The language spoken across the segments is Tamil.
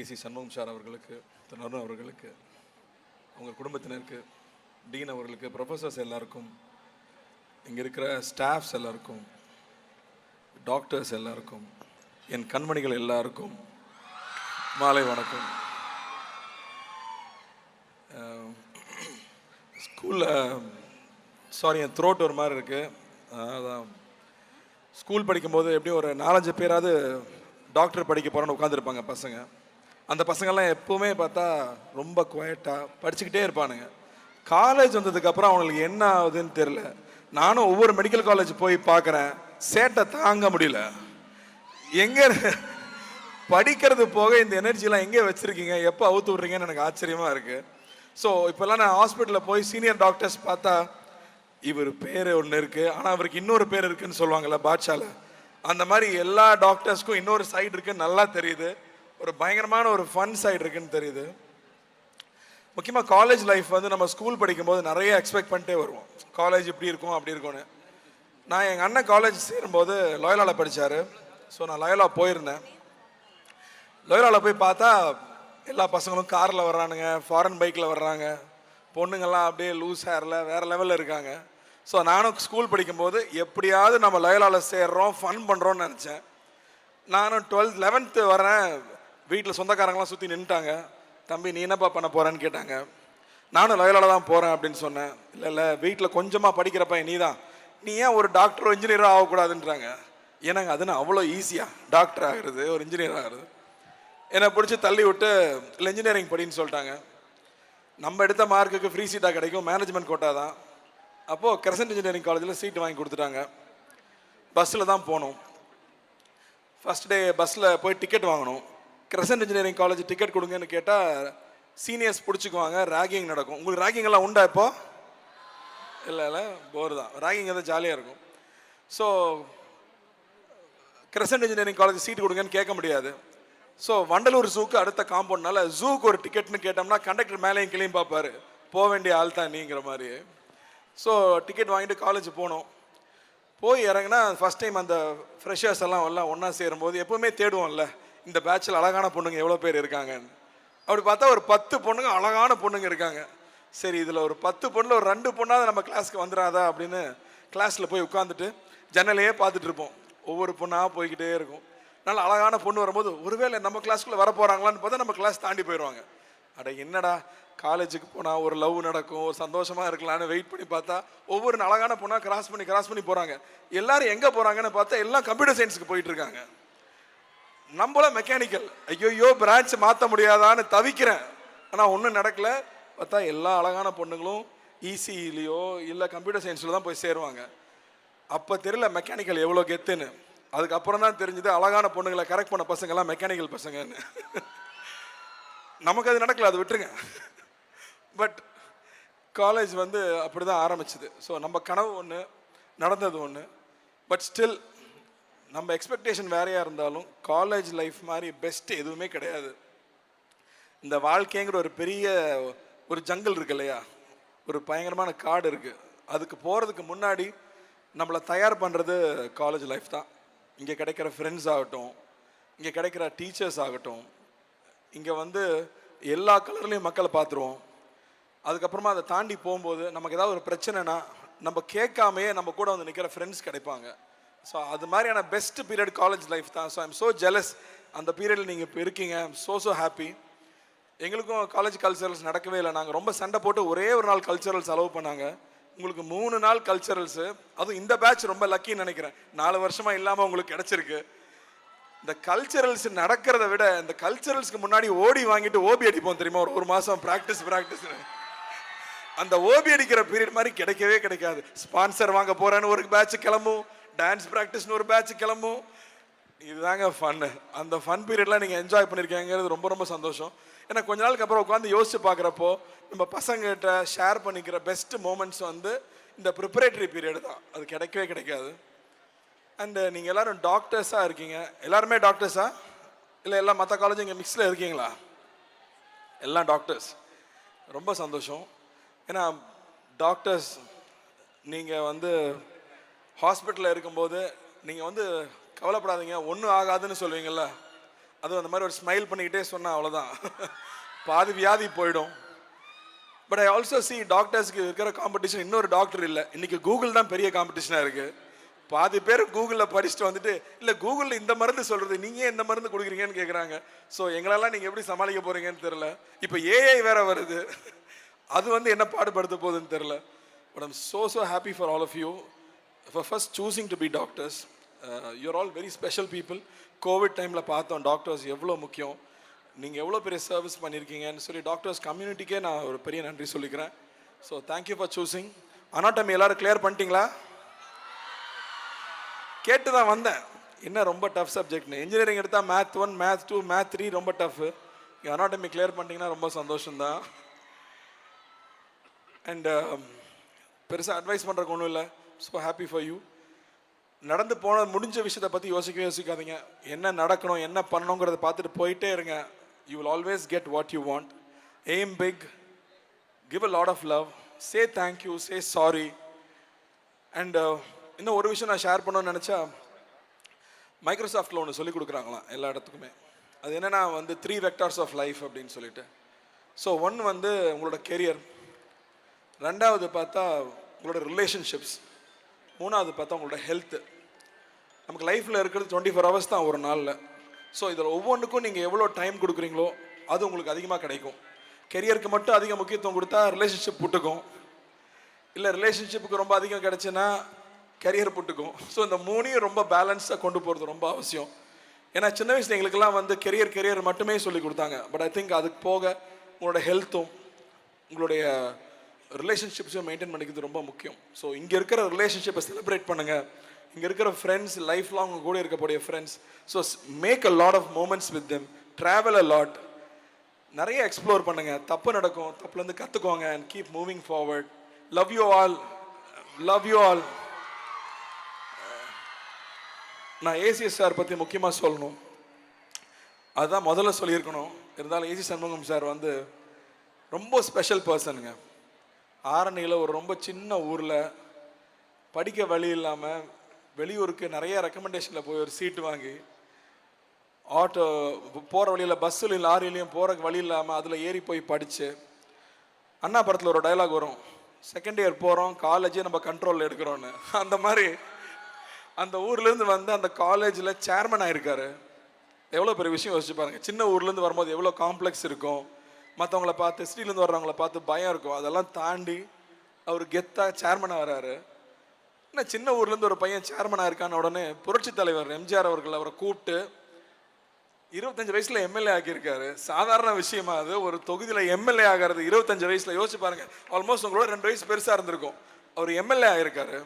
ஏசி சண்முகம் சார் அவர்களுக்கு திரு அருண் அவர்களுக்கு அவங்க குடும்பத்தினருக்கு டீன் அவர்களுக்கு ப்ரொஃபஸர்ஸ் எல்லாருக்கும் இங்கே இருக்கிற ஸ்டாஃப்ஸ் எல்லாருக்கும் டாக்டர்ஸ் எல்லாருக்கும் என் கண்மணிகள் எல்லாருக்கும் மாலை வணக்கம். ஸ்கூலில் சாரி என் த்ரோட் ஒரு மாதிரி இருக்குது அதான். ஸ்கூல் படிக்கும்போது எப்படியும் ஒரு நாலஞ்சு பேராவது டாக்டர் படிக்க போகிறோன்னு உட்காந்துருப்பாங்க பசங்க. அந்த பசங்கள்லாம் எப்போவுமே பார்த்தா ரொம்ப குவைட்டாக படிச்சுக்கிட்டே இருப்பானுங்க. காலேஜ் வந்ததுக்கப்புறம் அவங்களுக்கு என்ன ஆகுதுன்னு தெரில நானும் ஒவ்வொரு மெடிக்கல் காலேஜ் போய் பார்க்குறேன். சேட்டை தாங்க முடியல. எங்கே படிக்கிறது போக இந்த எனர்ஜிலாம் எங்கே வச்சுருக்கீங்க? எப்போ அவுத்து விட்றீங்கன்னு எனக்கு ஆச்சரியமாக இருக்குது ஸோ இப்போல்லாம் நான் ஹாஸ்பிட்டலில் போய் சீனியர் டாக்டர்ஸ் பார்த்தா இவர் பேர் ஒன்று இருக்குது ஆனால் அவருக்கு இன்னொரு பேர் இருக்குன்னு சொல்லுவாங்கல்ல பாட்ஷால. அந்த மாதிரி எல்லா டாக்டர்ஸ்க்கும் இன்னொரு சைடு இருக்குன்னு நல்லா தெரியுது. ஒரு பயங்கரமான ஒரு ஃபன் சைடு இருக்குன்னு தெரியுது. முக்கியமாக காலேஜ் லைஃப் வந்து நம்ம ஸ்கூல் படிக்கும்போது நிறைய எக்ஸ்பெக்ட் பண்ணிட்டே வருவோம். காலேஜ் இப்படி இருக்கும் அப்படி இருக்கும்னு. நான் எங்கள் அண்ணன் காலேஜ் சேரும்போது லோயலாவில் படித்தார் ஸோ நான் லோயலா போயிருந்தேன். லோயலாவில் போய் பார்த்தா எல்லா பசங்களும் காரில் வர்றானுங்க ஃபாரின் பைக்கில் வர்றாங்க. பொண்ணுங்கள்லாம் அப்படியே லூஸ் ஹேரில் வேறு லெவலில் இருக்காங்க. ஸோ நானும் ஸ்கூல் படிக்கும்போது எப்படியாவது நம்ம லயலாவில் சேர்றோம் ஃபன் பண்ணுறோன்னு நினச்சேன். நானும் டுவெல்த் லெவன்த்து வரேன் வீட்டில் சொந்தக்காரங்களாம் சுற்றி நின்றுட்டாங்க தம்பி நீ என்னப்பா பண்ண போகிறேன்னு கேட்டாங்க. நானும் லோயலால தான் போகிறேன் அப்படின்னு சொன்னேன். இல்லை இல்லை வீட்டில் கொஞ்சமாக படிக்கிற பையன் நீ தான் நீ ஏன் ஒரு டாக்டரோ இன்ஜினியரோ ஆகக்கூடாதுன்றாங்க. ஏன்னாங்க அதுன்னு அவ்வளோ ஈஸியாக டாக்டர் ஆகிறது ஒரு இன்ஜினியர் ஆகிறது? என்னை பிடிச்சி தள்ளி விட்டு இல்லை இன்ஜினியரிங் படின்னு சொல்லிட்டாங்க. நம்ம எடுத்த மார்க்குக்கு ஃப்ரீ சீட்டாக கிடைக்கும். மேனேஜ்மெண்ட் கோட்டா தான். அப்போது கிரசன்ட் இன்ஜினியரிங் காலேஜில் சீட் வாங்கி கொடுத்துட்டாங்க. பஸ்ஸில் தான் போனோம். ஃபஸ்ட் டே பஸ்ஸில் போய் டிக்கெட் வாங்கணும் கிரசன்ட் இன்ஜினியரிங் காலேஜ் டிக்கெட் கொடுங்கன்னு கேட்டால் சீனியர்ஸ் பிடிச்சிக்குவாங்க ரேகிங் நடக்கும். உங்களுக்கு ரேகிங் எல்லாம் உண்டா இப்போ? இல்லை இல்லை போர் தான். ரேகிங் எதாவது ஜாலியாக இருக்கும். So Crescent engineering college seat கொடுங்கன்னு கேட்க முடியாது. ஸோ வண்டலூர் ஜூக்கு அடுத்த காம்பவுண்ட்னால ஜூக்கு ஒரு டிக்கெட்னு கேட்டோம்னா கண்டக்டர் மேலேயும் கிளியும் பார்ப்பாரு. போக வேண்டிய ஆள் தான் நீங்கிற மாதிரி. ஸோ டிக்கெட் வாங்கிட்டு காலேஜ் போனோம். போய் இறங்கினா ஃபஸ்ட் டைம் அந்த ஃப்ரெஷர்ஸ் எல்லாம் எல்லாம் ஒன்றா சேரும்போது எப்பவுமே தேடுவோம்ல. இந்த பேட்சில் அழகான பொண்ணுங்க எவ்வளோ பேர் இருக்காங்கன்னு. அப்படி பார்த்தா ஒரு பத்து பொண்ணுங்க அழகான பொண்ணுங்க இருக்காங்க. சரி இதில் ஒரு பத்து பொண்ணில் ஒரு ரெண்டு பொண்ணாவது நம்ம கிளாஸ்க்கு வந்துடாதா அப்படின்னு கிளாஸில் போய் உட்காந்துட்டு ஜன்னலையே பார்த்துட்டு இருப்போம். ஒவ்வொரு பொண்ணாக போய்கிட்டே இருக்கும். நல்ல அழகான பொண்ணு வரும்போது ஒருவேளை நம்ம கிளாஸ்க்குள்ளே வர போகிறாங்களான்னு பார்த்தா நம்ம கிளாஸ் தாண்டி போயிடுவாங்க அட என்னடா காலேஜுக்கு போனால் ஒரு லவ் நடக்கும் ஒரு சந்தோஷமாக இருக்கலாம்னு வெயிட் பண்ணி பார்த்தா ஒவ்வொரு அழகான பொண்ணாக கிராஸ் பண்ணி கிராஸ் பண்ணி போகிறாங்க எல்லாரும் எங்கே போகிறாங்கன்னு பார்த்தா எல்லாம் கம்ப்யூட்டர் சயின்ஸுக்கு போயிட்டுருக்காங்க நம்மள மெக்கானிக்கல் ஐயோ பிரான்ச் மாற்ற முடியாதான்னு தவிக்கிறேன். ஆனால் ஒன்றும் நடக்கல. பார்த்தா எல்லா அழகான பொண்ணுங்களும் இசிஇலையோ இல்லை கம்ப்யூட்டர் சயின்ஸில் தான் போய் சேருவாங்க. அப்போ தெரியல மெக்கானிக்கல் எவ்வளோ கெத்துன்னு. அதுக்கப்புறம் தான் தெரிஞ்சது அழகான பொண்ணுங்களை கரெக்ட் பண்ண பசங்கெல்லாம் மெக்கானிக்கல் பசங்கன்னு. நமக்கு அது நடக்கல அது விட்டுருங்க. பட் காலேஜ் வந்து அப்படி தான் ஆரம்பிச்சது. ஸோ நம்ம கனவு ஒன்று நடந்தது ஒன்று பட் ஸ்டில் நம்ம எக்ஸ்பெக்டேஷன் வேறையாக இருந்தாலும் காலேஜ் லைஃப் மாதிரி பெஸ்ட் எதுவுமே கிடையாது. இந்த வாழ்க்கைங்கிற ஒரு பெரிய ஒரு ஜங்கிள் இருக்கு இல்லையா? ஒரு பயங்கரமான காடு இருக்குது அதுக்கு போகிறதுக்கு முன்னாடி நம்மளை தயார் பண்ணுறது காலேஜ் லைஃப் தான். இங்கே கிடைக்கிற ஃப்ரெண்ட்ஸ் ஆகட்டும் இங்கே கிடைக்கிற டீச்சர்ஸ் ஆகட்டும் இங்கே வந்து எல்லா கலர்லேயும் மக்களை பார்த்துருவோம். அதுக்கப்புறமா அதை தாண்டி போகும்போது நமக்கு ஏதாவது ஒரு பிரச்சனைனா நம்ம கேட்காமையே நம்ம கூட வந்து நிற்கிற ஃப்ரெண்ட்ஸ் கிடைப்பாங்க. ஸோ அது மாதிரியான பெஸ்ட் பீரியட் காலேஜ் லைஃப் தான். ஸோ ஐம் ஸோ ஜெலஸ் அந்த பீரியடில் நீங்கள் இப்போ இருக்கீங்க. ஸோ ஸோ ஹாப்பி எங்களுக்கும் காலேஜ் கல்ச்சரல்ஸ் நடக்கவே இல்லை. நாங்கள் ரொம்ப சண்டை போட்டு ஒரே ஒரு நாள் கல்ச்சரல்ஸ் அலோவ் பண்ணாங்க. உங்களுக்கு மூணு நாள் கல்ச்சரல்ஸு அதுவும் இந்த பேட்ச் ரொம்ப லக்கின்னு நினைக்கிறேன். நாலு வருஷமாக இல்லாமல் உங்களுக்கு கிடச்சிருக்கு. இந்த கல்ச்சரல்ஸ் நடக்கிறத விட இந்த கல்ச்சரல்ஸ்க்கு முன்னாடி ஓடி வாங்கிட்டு ஓபி அடிப்போம் தெரியுமா? ஒரு ஒரு மாதம் ப்ராக்டிஸ் ப்ராக்டிஸ் அந்த ஓபி அடிக்கிற பீரியட் மாதிரி கிடைக்கவே கிடைக்காது. ஸ்பான்சர் வாங்க போகிறேன்னு ஒரு பேட்ச் கிளம்பும். டான்ஸ் ப்ராக்டிஸ்னு ஒரு பேட்ச் கிளம்பும். இதுதாங்க ஃபன்னு அந்த ஃபன் பீரியட்லாம் நீங்கள் என்ஜாய் பண்ணியிருக்கீங்கிறது ரொம்ப ரொம்ப சந்தோஷம். ஏன்னா கொஞ்ச நாளுக்கு அப்புறம் உட்காந்து யோசிச்சு பார்க்குறப்போ நம்ம பசங்ககிட்ட ஷேர் பண்ணிக்கிற பெஸ்ட் மூமெண்ட்ஸ் வந்து இந்த ப்ரிப்பரேட்டரி பீரியட் தான். அது கிடைக்கவே கிடைக்காது. அண்டு நீங்கள் எல்லாரும் டாக்டர்ஸாக இருக்கீங்க. எல்லாருமே டாக்டர்ஸா இல்லை எல்லாம் மற்ற காலேஜும் இங்கே மிக்ஸில் இருக்கீங்களா? எல்லாம் டாக்டர்ஸ் ரொம்ப சந்தோஷம். ஏன்னா டாக்டர்ஸ் நீங்கள் வந்து ஹாஸ்பிட்டலில் இருக்கும்போது நீங்கள் வந்து கவலைப்படாதீங்க ஒன்றும் ஆகாதுன்னு சொல்லுவீங்கள்ல அதுவும் அந்த மாதிரி ஒரு ஸ்மைல் பண்ணிக்கிட்டே சொன்னால் அவ்வளோதான் பாதி வியாதி போயிடும். பட் ஐ ஆல்சோ சி டாக்டர்ஸ்க்கு இருக்கிற காம்படிஷன் இன்னொரு டாக்டர் இல்லை. இன்றைக்கி கூகுள் தான் பெரிய காம்படிஷனாக இருக்குது பாதி பேர் கூகுளில் படிச்சுட்டு வந்துட்டு இல்லை கூகுளில் இந்த மருந்து சொல்கிறது நீங்கள் இந்த மருந்து கொடுக்குறீங்கன்னு கேட்குறாங்க ஸோ எங்களெல்லாம் நீங்கள் எப்படி சமாளிக்க போகிறீங்கன்னு தெரில இப்போ ஏஐ வேற வருது. அது வந்து என்ன பாடுபடுத்த போகுதுன்னு தெரில but I'm so so happy for all of you for first choosing to be doctors you are all very special people COVID டைமில் பார்த்தோம் டாக்டர்ஸ் எவ்வளோ முக்கியம். நீங்கள் எவ்வளோ பெரிய சர்வீஸ் பண்ணியிருக்கீங்கன்னு சொல்லி டாக்டர்ஸ் கம்யூனிட்டிக்கே நான் ஒரு பெரிய நன்றி சொல்லிக்கிறேன். So thank you for choosing anatomy எல்லோரும் கிளியர் பண்ணிட்டீங்களா? கேட்டு தான் வந்தேன். என்ன ரொம்ப டஃப் சப்ஜெக்ட்னு இன்ஜினியரிங் எடுத்தால் math one math two math three ரொம்ப டஃப் அனாட்டமி கிளியர் பண்ணிட்டீங்கன்னா ரொம்ப சந்தோஷம்தான். அண்ட் um, பெருசாக அட்வைஸ் பண்ணுறக்கு ஒன்றும் இல்லை. ஸோ ஹாப்பி ஃபார் யூ நடந்து போன முடிஞ்ச விஷயத்தை பற்றி யோசிக்கவே யோசிக்காதீங்க. என்ன நடக்கணும் என்ன பண்ணணுங்கிறத பார்த்துட்டு போயிட்டே இருங்க. You will always get what you want aim big give a lot of love say thank you say sorry and இன்னும் ஒரு விஷயம் நான் ஷேர் பண்ணணும்னு நினச்சா மைக்ரோசாஃப்டில் ஒன்று சொல்லி கொடுக்குறாங்களாம் எல்லா இடத்துக்குமே. அது என்னென்னா வந்து த்ரீ வெக்டார்ஸ் ஆஃப் லைஃப் அப்படின்னு சொல்லிட்டு. ஸோ ஒன் வந்து உங்களோட கெரியர் ரெண்டாவது பார்த்தா உங்களோட ரிலேஷன்ஷிப்ஸ் மூணாவது பார்த்தா உங்களோட ஹெல்த்து நமக்கு லைஃப்பில் இருக்கிறது டுவெண்ட்டி ஃபோர் ஹவர்ஸ் தான் ஒரு நாளில். ஸோ இதில் ஒவ்வொன்றுக்கும் நீங்கள் எவ்வளோ டைம் கொடுக்குறீங்களோ அது உங்களுக்கு அதிகமாக கிடைக்கும். கெரியருக்கு மட்டும் அதிக முக்கியத்துவம் கொடுத்தா ரிலேஷன்ஷிப் புட்டுக்கும். இல்லை ரிலேஷன்ஷிப்புக்கு ரொம்ப அதிகம் கிடைச்சுன்னா கரியர் புட்டுக்கும். ஸோ இந்த மூணையும் ரொம்ப பேலன்ஸாக கொண்டு போகிறது ரொம்ப அவசியம். ஏன்னா சின்ன வயசுல எங்களுக்கெல்லாம் வந்து கெரியர் கெரியர் மட்டுமே சொல்லி கொடுத்தாங்க. பட் ஐ திங்க் அதுக்கு போக உங்களோட ஹெல்த்தும் உங்களுடைய ரிலேஷன்ஷிப்ஸையும் மெயின்டைன் பண்ணிக்கிறது ரொம்ப முக்கியம். ஸோ இங்கே இருக்கிற ரிலேஷன்ஷிப்பை செலிப்ரேட் பண்ணுங்கள் இங்கே இருக்கிற ஃப்ரெண்ட்ஸ் லைஃப் லாங் கூட இருக்கக்கூடிய friends so make a lot of moments with them travel a lot நிறைய எக்ஸ்ப்ளோர் பண்ணுங்கள் தப்பு நடக்கும். தப்புலேருந்து கற்றுக்கோங்க and keep moving forward love you all love you all நான் ஏசிஎஸ் சார் பற்றி முக்கியமாக சொல்லணும். அதுதான் முதல்ல சொல்லியிருக்கணும். இருந்தாலும் ஏசி சண்முகம் சார் வந்து ரொம்ப ஸ்பெஷல் பர்சனுங்க ஆரணியில் ஒரு ரொம்ப சின்ன ஊரில் படிக்க வழி இல்லாமல் வெளியூருக்கு நிறைய ரெக்கமெண்டேஷனில் போய் ஒரு சீட்டு வாங்கி ஆட்டோ போகிற வழியில் பஸ்ஸுலையும் லாரிலையும் போகிற வழி இல்லாமல் அதில் ஏறி போய் படித்து அண்ணாபுரத்தில் ஒரு டயலாக் வரும். செகண்ட் இயர் போகிறோம் காலேஜே நம்ம கண்ட்ரோலில் எடுக்கிறோன்னு அந்த மாதிரி அந்த ஊர்லேருந்து வந்து அந்த காலேஜில் சேர்மன் ஆகிருக்காரு எவ்வளோ பெரிய விஷயம் யோசிச்சு பாருங்க. சின்ன ஊர்லேருந்து வரும்போது எவ்வளோ காம்ப்ளெக்ஸ் இருக்கும். மற்றவங்கள பார்த்து சிட்டிலேருந்து வர்றவங்கள பார்த்து பயம் இருக்கும். அதெல்லாம் தாண்டி அவர் கெத்தாக சேர்மனாக வராரு. என்ன சின்ன ஊர்லேருந்து ஒரு பையன் சேர்மனாக இருக்கான உடனே புரட்சி தலைவர் எம்ஜிஆர் அவர்கள் அவரை கூப்பிட்டு இருபத்தஞ்சு வயசுல எம்எல்ஏ ஆக்கியிருக்காரு. சாதாரண விஷயமா அது. ஒரு தொகுதியில் எம்எல்ஏ ஆகிறது இருபத்தஞ்சு வயசுல. யோசிச்சு பாருங்க. ஆல்மோஸ்ட் உங்களோட ரெண்டு வயசு பெருசாக இருந்திருக்கும். அவர் எம்எல்ஏ ஆகியிருக்காரு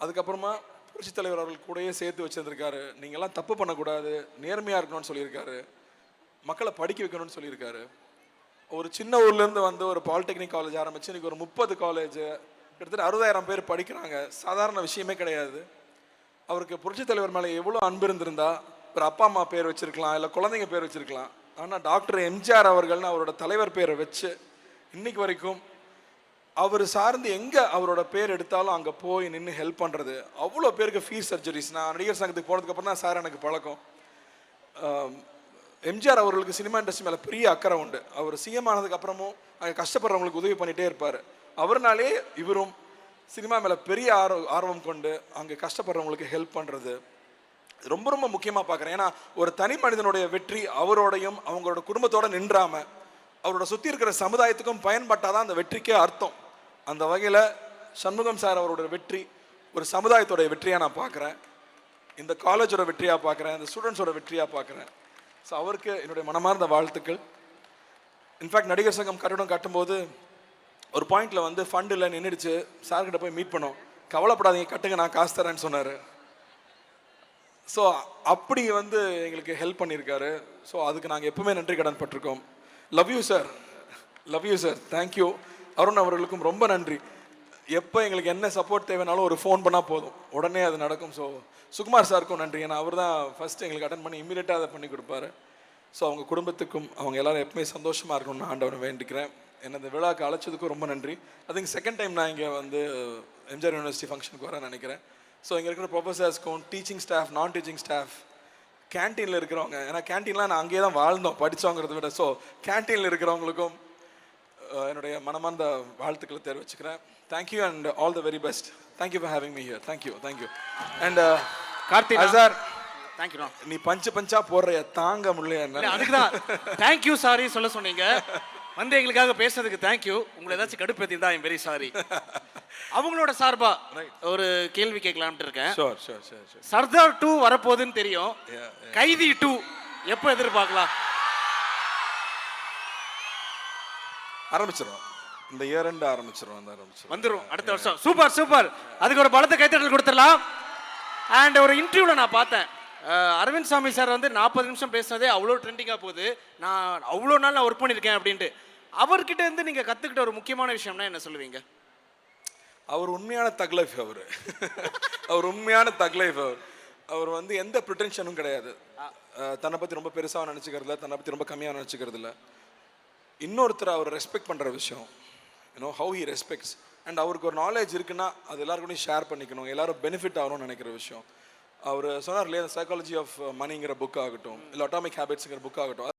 அதுக்கப்புறமா புரட்சி தலைவர் அவர்கள் கூடயே சேர்த்து வச்சிருந்திருக்காரு. நீங்கள்லாம் தப்பு பண்ணக்கூடாது. நேர்மையாக இருக்கணும்னு சொல்லியிருக்காரு. மக்களை படிக்க வைக்கணும்னு சொல்லியிருக்காரு. ஒரு சின்ன ஊர்லேருந்து வந்து ஒரு பாலிடெக்னிக் காலேஜ் ஆரம்பிச்சு இன்னைக்கு ஒரு முப்பது காலேஜ் கிட்டத்தட்ட அறுபதாயிரம் பேர் படிக்கிறாங்க. சாதாரண விஷயமே கிடையாது. அவருக்கு புரட்சி தலைவர் மேலே எவ்வளோ அன்பு இருந்திருந்தா ஒரு அப்பா அம்மா பேர் வச்சுருக்கலாம் இல்லை குழந்தைங்க பேர் வச்சுருக்கலாம். ஆனால் டாக்டர் எம்ஜிஆர் அவர்கள்னு அவரோட தலைவர் பேரை வச்சு இன்னைக்கு வரைக்கும் அவர் சார்ந்து எங்கே அவரோட பேர் எடுத்தாலும் அங்கே போய் நின்று ஹெல்ப் பண்ணுறது அவ்வளோ பேருக்கு ஃபீஸ் சர்ஜரிஸ் நான் நடிகர் சங்கத்துக்கு போனதுக்கப்புறம் தான் சார் எனக்கு பழக்கம். எம்ஜிஆர் அவர்களுக்கு சினிமா இண்டஸ்ட்ரி மேலே பெரிய அக்கறை உண்டு. அவர் சிஎம் ஆனதுக்கு அப்புறமும் அங்கே கஷ்டப்படுறவங்களுக்கு உதவி பண்ணிகிட்டே இருப்பார். அவர்னாலே இவரும் சினிமா மேலே பெரிய ஆர்வ ஆர்வம் கொண்டு அங்கே கஷ்டப்படுறவங்களுக்கு ஹெல்ப் பண்ணுறது ரொம்ப ரொம்ப முக்கியமாக பார்க்குறேன் ஏன்னா ஒரு தனி மனிதனுடைய வெற்றி அவரோடையும் அவங்களோட குடும்பத்தோட நின்றாமல் அவரோட சுற்றி இருக்கிற சமுதாயத்துக்கும் பயன்பட்டால் தான் அந்த வெற்றிக்கே அர்த்தம். அந்த வகையில் சண்முகம் சார் அவரோட வெற்றி ஒரு சமுதாயத்தோடைய வெற்றியாக நான் பார்க்குறேன் இந்த காலேஜோட வெற்றியாக பார்க்குறேன் இந்த ஸ்டூடெண்ட்ஸோட வெற்றியாக பார்க்குறேன் ஸோ அவருக்கு என்னுடைய மனமார்ந்த வாழ்த்துக்கள். இன்ஃபேக்ட் நடிகர் சங்கம் கட்டடம் கட்டும்போது ஒரு பாயிண்டில் வந்து ஃபண்ட் இல்லை நின்றுடுச்சு சார்கிட்ட போய் மீட் பண்ணோம். கவலைப்படாதீங்க கட்டுங்க நான் காசு தரேன்னு சொன்னார். ஸோ அப்படி வந்து எங்களுக்கு ஹெல்ப் பண்ணியிருக்காரு. ஸோ அதுக்கு நாங்கள் எப்பவுமே நன்றி கடன் பட்டிருக்கோம் love you sir love you sir thank you Arun அவர்களுக்கும் ரொம்ப நன்றி. எப்போ எங்களுக்கு என்ன சப்போர்ட் தேவைனாலும் ஒரு ஃபோன் பண்ணால் போதும். உடனே அது நடக்கும். ஸோ சுகுமார் சாருக்கும் நன்றி. ஏன்னா அவர் தான் ஃபஸ்ட்டு எங்களுக்கு அட்டன் பண்ணி இமீடியட்டாக அதை பண்ணி கொடுப்பாரு. ஸோ அவங்க குடும்பத்துக்கும் அவங்க எல்லாரும் எப்பவுமே சந்தோஷமாக இருக்கணும்னு ஆண்டவரை வேண்டிக்கிறேன். என்னது இந்த விழாக்கு அழைச்சதுக்கும் ரொம்ப நன்றி. அது திங்க் செகண்ட் டைம் நான் இங்கே வந்து எம்ஜிஆர் யூனிவர்சிட்டி ஃபங்க்ஷனுக்கு வரேன் நினைக்கிறேன். ஸோ இங்கே இருக்கிற ப்ரொஃபஸர்ஸ்க்கும் டீச்சிங் ஸ்டாஃப் நான் டீச்சிங் ஸ்டாஃப் கேன்டீனில் இருக்கிறவங்க ஏன்னா கேன்டீன்லாம் நான் அங்கேயே தான் வாழ்ந்தோம் படித்தோங்கிறத விட. ஸோ கேன்டீனில் இருக்கிறவங்களுக்கும் என்னுடைய மனமார்ந்த வாழ்த்துக்களை தெரிவிச்சுக்கிறேன். Thank you and all the very best thank you for having me here thank you thank you and Karthik sir thank you நீ பஞ்சு பஞ்சா போடுற தாங்க முடியல அதுக்கு தான். தேங்க்யூ சாரி சொல்ல சொன்னீங்க. வந்து எங்களுக்காக பேசுறதுக்கு தேங்க்யூ உங்களை ஏதாச்சும் கடுப்பேத்தி ஐம் வெரி சாரி அவங்களோட சார்பா ஒரு கேள்வி கேட்கலாம்னு இருக்கேன். சர்தார் டூ வரப்போகுதுன்னு தெரியும். கைதி டூ எப்போ எதிர்பார்க்கலாம்? ஆரம்பிச்சிடும் இந்த இயர் ரெண்டு ஆரம்பிச்சிடும் அந்த ஆரம்பிச்சிடும் வந்துரும். அடுத்த வருஷம். சூப்பர் சூப்பர் அதுக்கு ஒரு பலத்த கைத்தட்டல் கொடுத்துடலாம். அண்ட் ஒரு இன்டர்வியூல நான் பார்த்தேன். அரவிந்த் சாமி சார் வந்து நாற்பது நிமிஷம் பேசுனதே அவ்வளோ ட்ரெண்டிங்காக போகுது. நான் அவ்வளோ நாள் நான் ஒர்க் பண்ணியிருக்கேன் அப்படின்ட்டு. அவர்கிட்ட இருந்து நீங்கள் கற்றுக்கிட்ட ஒரு முக்கியமான விஷயம்னா என்ன சொல்லுவீங்க? அவர் உண்மையான தக் லைஃப் அவர். அவர் உண்மையான தக் லைஃப் அவர். அவர் வந்து எந்த ப்ரிட்டென்ஷனும் கிடையாது. தன்னை பற்றி ரொம்ப பெருசாக நினச்சிக்கிறதில்ல. தன்னை பற்றி ரொம்ப கம்மியாக நினச்சிக்கிறதில்ல. இன்னொருத்தர் அவர் ரெஸ்பெக்ட் பண்ணுற விஷயம். You know how he respects and அவருக்கு ஒரு நாலேஜ் இருக்குன்னா அது எல்லாருக்கூடயும் ஷேர் பண்ணிக்கணும். எல்லாரும் பெனிஃபிட் ஆகணும்னு நினைக்கிற விஷயம். அவர் சொன்னார் இல்லையா சைக்காலஜி ஆஃப் மணிங்கிற புக் ஆகட்டும் இல்லை அட்டாமிக் ஹேபிட்ஸுங்கிற புக் ஆகட்டும்.